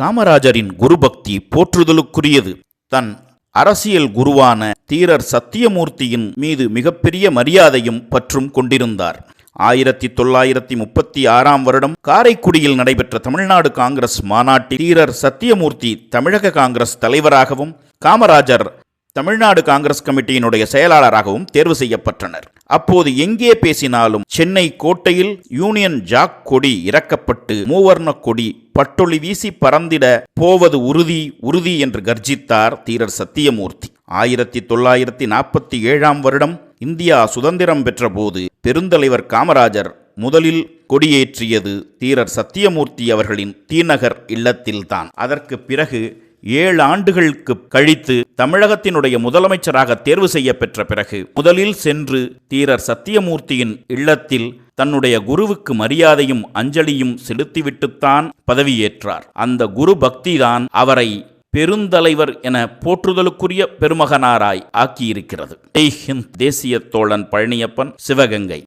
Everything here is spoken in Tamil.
காமராஜரின் குருபக்தி போற்றுதலுக்குரியது. தன் அரசியல் குருவான தீரர் சத்தியமூர்த்தியின் மீது மிகப்பெரிய மரியாதையும் பற்றும் கொண்டிருந்தார். ஆயிரத்தி தொள்ளாயிரத்தி முப்பத்தி ஆறாம் வருடம் காரைக்குடியில் நடைபெற்ற தமிழ்நாடு காங்கிரஸ் மாநாட்டில் தீரர் சத்தியமூர்த்தி தமிழக காங்கிரஸ் தலைவராகவும் காமராஜர் தமிழ்நாடு காங்கிரஸ் கமிட்டியினுடைய செயலாளராகவும் தேர்வு செய்யப்பட்டனர். அப்போது எங்கே பேசினாலும் சென்னை கோட்டையில் யூனியன் ஜாக் கொடி இறக்கப்பட்டு மூவர்ண கொடி பட்டொளி வீசி பறந்திட போவது உறுதி உறுதி என்று கர்ஜித்தார் தீரர் சத்தியமூர்த்தி. ஆயிரத்தி தொள்ளாயிரத்தி நாற்பத்தி ஏழாம் வருடம் இந்தியா சுதந்திரம் பெற்றபோது பெருந்தலைவர் காமராஜர் முதலில் கொடியேற்றியது தீரர் சத்தியமூர்த்தி அவர்களின் தீநகர் இல்லத்தில்தான். அதற்கு பிறகு ஏழு ஆண்டுகளுக்கு கழித்து தமிழகத்தினுடைய முதலமைச்சராக தேர்வு செய்ய பெற்ற பிறகு முதலில் சென்று தீரர் சத்தியமூர்த்தியின் இல்லத்தில் தன்னுடைய குருவுக்கு மரியாதையும் அஞ்சலியும் செலுத்திவிட்டுத்தான் பதவியேற்றார். அந்த குரு பக்திதான் அவரை பெருந்தலைவர் என போற்றுதலுக்குரிய பெருமகனாராய் ஆக்கியிருக்கிறது. ஜெய் தேசிய தோழன் பழனியப்பன் சிவகங்கை.